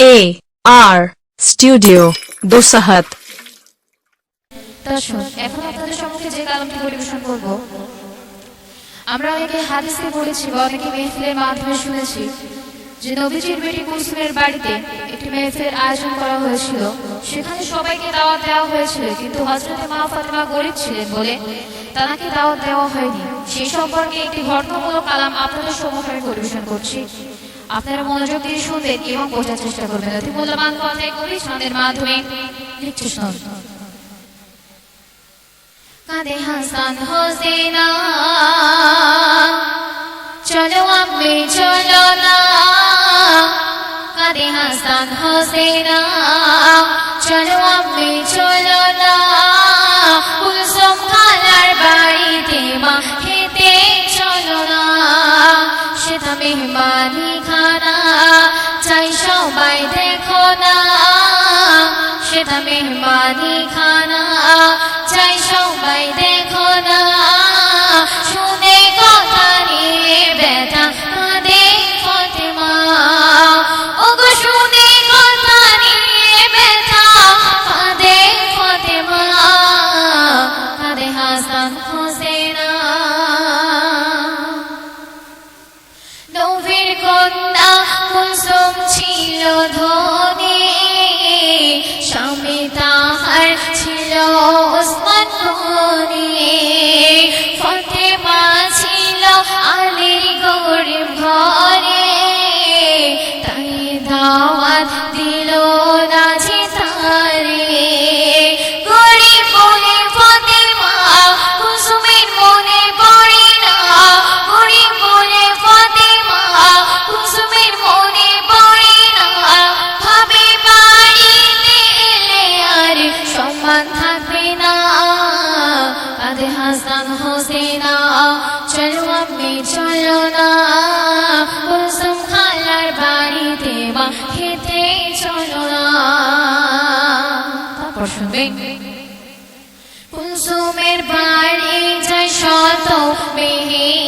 এ আর studio দোসাহাত দর্শক এখন আপনাদের সম্মুখে যে কালামটি পরিবেশন করব, আমরা অনেকে হাদিসে পড়েছি বা অনেকে মেহফিলের মাধ্যমে শুনেছি যে নবীজির বেটি কুলসুমের বাড়িতে একটি মেহফিলের আয়োজন করা হয়েছিল। সেখানে সবাইকে দাওয়াত দেওয়া হয়েছিল, কিন্তু হজরত মা ফাতেমা গরিব ছিলেন বলে তাকে দাওয়াত দেওয়া হয়নি। সেই সম্পর্কে একটি ঘটনামূলক কালাম আপনাদের সম্মুখে পরিবেশন করছি। আপনারা মনোযোগ দিয়ে শুনবেন এবং বোঝার চেষ্টা করবেন। অতি মূল্যবান কথায় কবি ছন্দের মাধ্যমে লিখছে শুনুন কাঁদে হাসান হোসেনা, চলো আমি, চলো না। কাঁদে হাসান হোসেনা, চলো আমি, চলো না। কুলসুম খালার বাড়িতে মা খেতে চলো না। সেটা মেহমানি সবাই দেখো না সেটা মেহমানি খানা হাসান হোসেনা চলো আমি চলো না। কুসুম খালার বাড়িতে মা খেতে চলো না। কুসুমের বাড়ি যায় শত মেহমান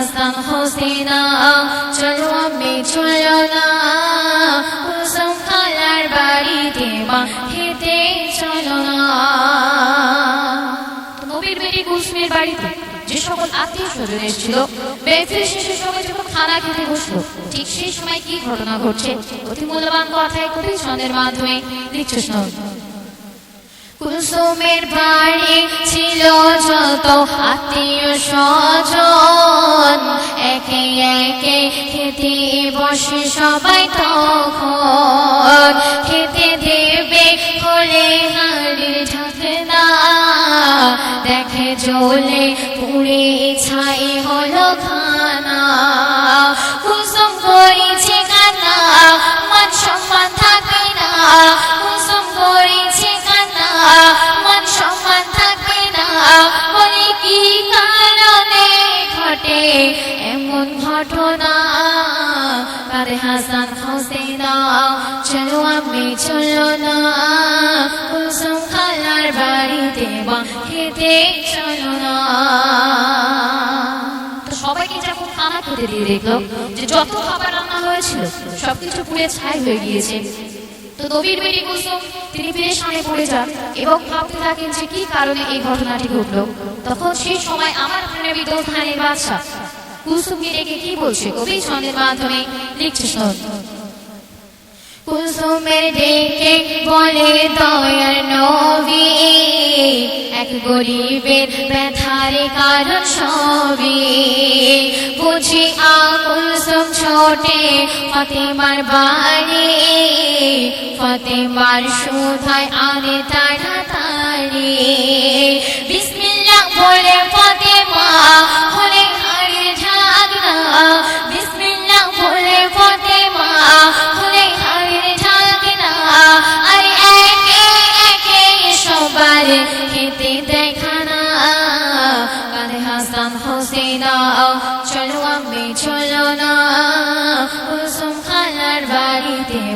হাসান হোসেনা চলো আমি চলো না কুসুম খালার বাড়িতে মা খেতে চলো না নবীর বেটি কুসুমের বাড়িতে যে সকল আত্মীয় স্বজন এসেছিল মেহফিল শেষের সময় যখন খানা খেতে বসল, ঠিক সেই সময় কি ঘটনা ঘটছে? অতি মূল্যবান কথায় কবি ছন্দের মাধ্যমে লিখছে শুনুন কুসুমের বাড়ি ছিল যত আত্মীয় স্বজন। একে একে খেতে বসে সবাই তখন। খেতে দেবে খোলে হাড়ির ঢাকনা। দেখে জ্বলে পুড়ে ছাই হলো খানা। কারে হাসান হোসেনা চলো আমি চলো না কুসুম খালার বাড়িতে বা খেতে চলো না সবাইকে যখন খানা খেতে দিয়ে দেখল যে যত খাবার রান্না হয়েছিল, সবকিছু পুড়ে ছাই হয়ে গিয়েছে। তো নবীর বেটি কুসুম, তিনি পড়ে যান এবং ভাবতে থাকেন যে কি কারণে এই ঘটনাটি ঘটলো। তখন সেই সময় আমার প্রেমের বিদ্যুৎ খানের বাদশা কুসুমকে ডেকে কি বলছে? কবি ছন্দের মাধ্যমে লিখছে শোন কুসুমের ডেকে বলে, দয়ার নবী, এক গরিবের ব্যথার কারণ সবই। বুঝি আ কুসুম ছোটে ফতেমার বাড়ি। ফতেমার সুধায় আনে তাড়াতাড়ি। বিসমিল্লাহ বলে, ফতেমা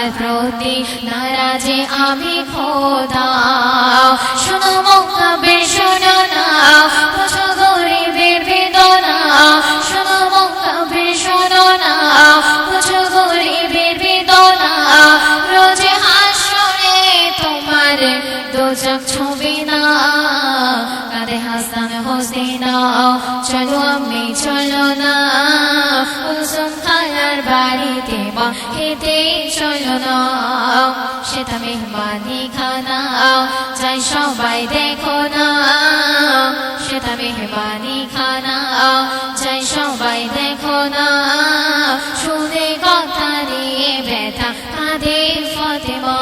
তাহার প্রতি নারাজে আমি খোদা। শোনো মকাবের শোনো না বেদনা। শোনো শোনো না বেদনা। রোজে হাসরে তোমার দোজক ছবি না কাঁদে হাসান হোসেনা। চলো আমি, চলো না বা খেতে চলো না সেটা মেহমানি খানা চাই সবাই দেখো না। সেটা মেহমানি খানা চাই সবাই দেখো না। শুনে কথা নিয়ে ব্যথা, কাঁদে ফতেমা।